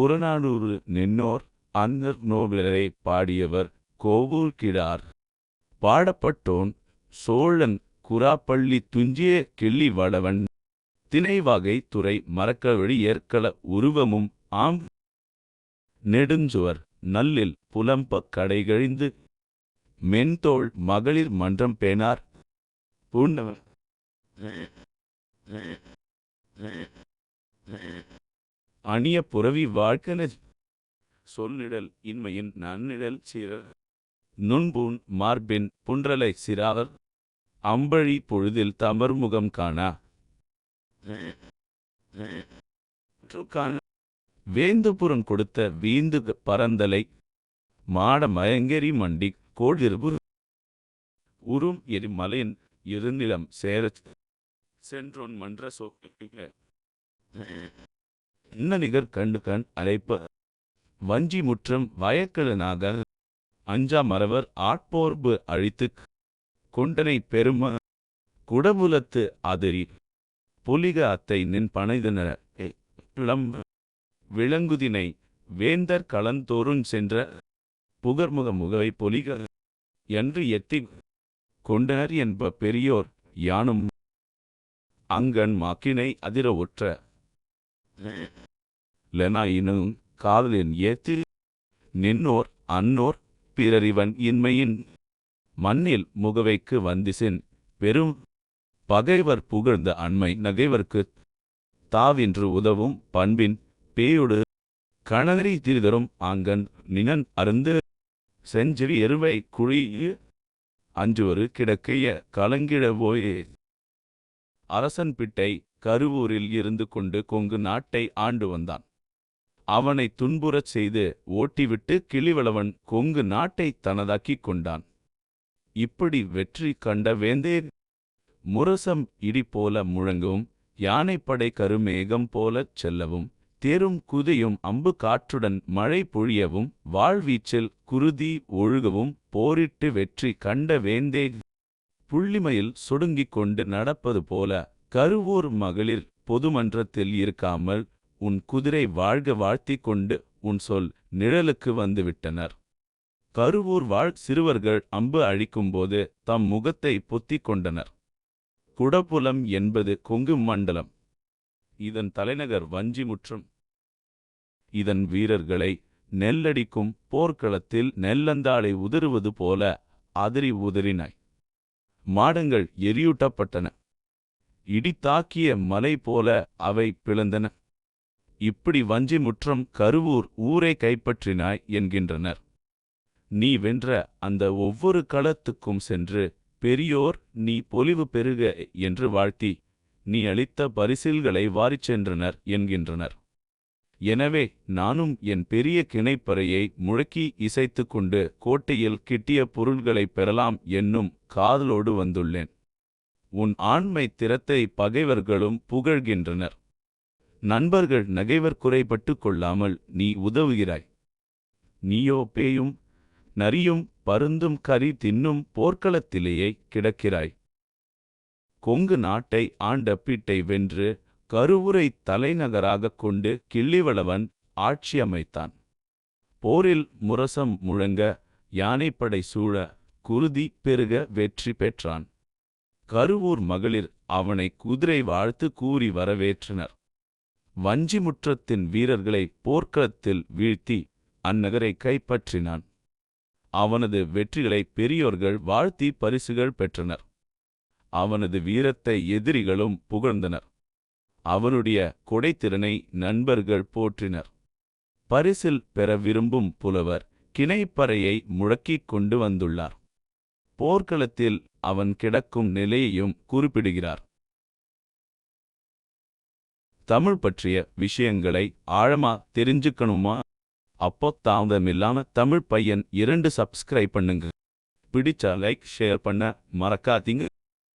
புறநானூறு நின்னோர் அன்னர் நோவிலரை பாடியவர் கோவூர் கிழார் பாடப்பட்டோன் சோழன் குராப்பள்ளி துஞ்சிய கிள்ளி வளவன் திணைவாகை துறை மரக்கவழி ஏற்கள உருவமும் ஆம். நெடுஞ்சுவர் நல்லில் புலம்ப கடைகழிந்து மென்தோள் மகளிர் மன்றம் பேணார். பூண்டவர். அணிய புறவி வாழ்க்கன சொல்லிடல் இன்மையின் நன்னிடல் சீரர் நுண்பூன் மார்பின் புன்றலை சிறார் அம்பழி பொழுதில் தமர்முகம் காணா. காண வேந்துபுரம் கொடுத்த வீந்து பரந்தலை மாட மயங்கரி மண்டி கோழிருபு உறும் எரிமலையின் இருநிலம் சேர சென்றோன் மன்ற சோக்க இன்ன நிகர் கண்டு கண் அழைப்ப. வஞ்சி முற்றம் வயக்கலனாக. அஞ்சா மறவர் ஆட்போர்பு அழித்துக். கொண்டனை பெரும. குடமுலத்து அதிரி. புலிக அத்தை நின் பனைதன இளம் விளங்குதினை வேந்தர் களந்தோறும் சென்ற. புகர்முக முகவை பொலிக. என்று எத்தி கொண்டனர் என்ப பெரியோர் யானும். அங்கன் மாக்கினை அதிர ஒற்ற. லெனாயினும் காதலின் ஏத்து நின்னோர் அன்னோர் பிறரிவன் இன்மையின் மண்ணில் முகவைக்கு வந்திசின் பெரும் பகைவர் புகழ்ந்த அண்மை நகைவர்க்குத் தாவின்று உதவும் பண்பின் பேயொடு கணவரி திரிதரும் ஆங்கன் நினன் அருந்து செஞ்செவி எருவை குழி அஞ்சுவரு கிடக்கைய கலங்கிடபோயே அரசன் பிட்டை கருவூரில் இருந்து கொண்டு கொங்கு நாட்டை ஆண்டு வந்தான். அவனை துன்புறச் செய்து ஓட்டிவிட்டு கிளிவளவன் கொங்கு நாட்டை தனதாக்கிக் கொண்டான். இப்படி வெற்றி கண்ட வேந்தே முரசம் இடி போல முழங்கவும் யானைப்படை கருமேகம் போலச் செல்லவும் தேரும் குதையும் அம்பு காற்றுடன் மழை பொழியவும் வாழ்வீச்சில் குருதி ஒழுகவும் போரிட்டு வெற்றி கண்ட வேந்தே புள்ளிமையில் சொடுங்கிக் கொண்டு நடப்பது போல கருவூர் மகளிர் பொதுமன்றத்தில் இருக்காமல் உன் குதிரை வாழ்க வாழ்த்திக் கொண்டு உன் சொல் நிழலுக்கு வந்துவிட்டனர். கருவூர் வாழ் சிறுவர்கள் அம்பு அழிக்கும்போது தம் முகத்தை பொத்திக் கொண்டனர். குடபுலம் என்பது கொங்கு மண்டலம். இதன் தலைநகர் வஞ்சிமுற்றம். இதன் வீரர்களை நெல்லடிக்கும் போர்க்களத்தில் நெல்லந்தாளை உதறுவது போல அதிரி உதறினாய். மாடங்கள் எரியூட்டப்பட்டன. இடித்தாக்கிய மலை போல அவை பிளந்தன. இப்படி வஞ்சி முற்றம் கருவூர் ஊரை கைப்பற்றினாய் என்கின்றனர். நீ வென்ற அந்த ஒவ்வொரு களத்துக்கும் சென்று பெரியோர் நீ பொலிவு பெருக என்று வாழ்த்தி நீ அளித்த பரிசில்களை வாரிச் சென்றனர் என்கின்றனர். எனவே நானும் என் பெரிய கிணைப்பறையை முழக்கி இசைத்து கொண்டு கோட்டையில் கிட்டிய பொருள்களைப் பெறலாம் என்னும் காதலோடு வந்துள்ளேன். உன் ஆண்மை திறத்தை பகைவர்களும் புகழ்கின்றனர். நண்பர்கள் நகைவர் குறைபட்டு கொள்ளாமல் நீ உதவுகிறாய். நீயோ பேயும் நரியும் பருந்தும் கரி தின்னும் போர்க்களத்திலேயே கிடக்கிறாய். கொங்கு நாட்டை ஆண்ட பீட்டை வென்று கருவுரை தலைநகராகக் கொண்டு கிள்ளிவளவன் ஆட்சி அமைத்தான். போரில் முரசம் முழங்க யானைப்படை சூழ குருதி பெருக வெற்றி பெற்றான். கருவூர் மகளிர் அவனை குதிரை வாழ்த்து கூறி வரவேற்றனர். வஞ்சிமுற்றத்தின் வீரர்களை போர்க்களத்தில் வீழ்த்தி அந்நகரை கைப்பற்றினான். அவனது வெற்றிகளை பெரியோர்கள் வாழ்த்தி பரிசுகள் பெற்றனர். அவனது வீரத்தை எதிரிகளும் புகழ்ந்தனர். அவனுடைய கொடைத்திறனை நண்பர்கள் போற்றினர். பரிசில் பெற விரும்பும் புலவர் கிணைப்பறையை முழக்கிக் கொண்டு வந்துள்ளார். போர்க்களத்தில் அவன் கிடக்கும் நிலையையும் குறிப்பிடுகிறார். தமிழ் பற்றிய விஷயங்களை ஆழமா தெரிஞ்சுக்கணுமா? அப்போ தாமதமில்லாம தமிழ் பையன் இரண்டு சப்ஸ்கிரைப் பண்ணுங்க. பிடிச்சா லைக் ஷேர் பண்ண மறக்காதீங்க.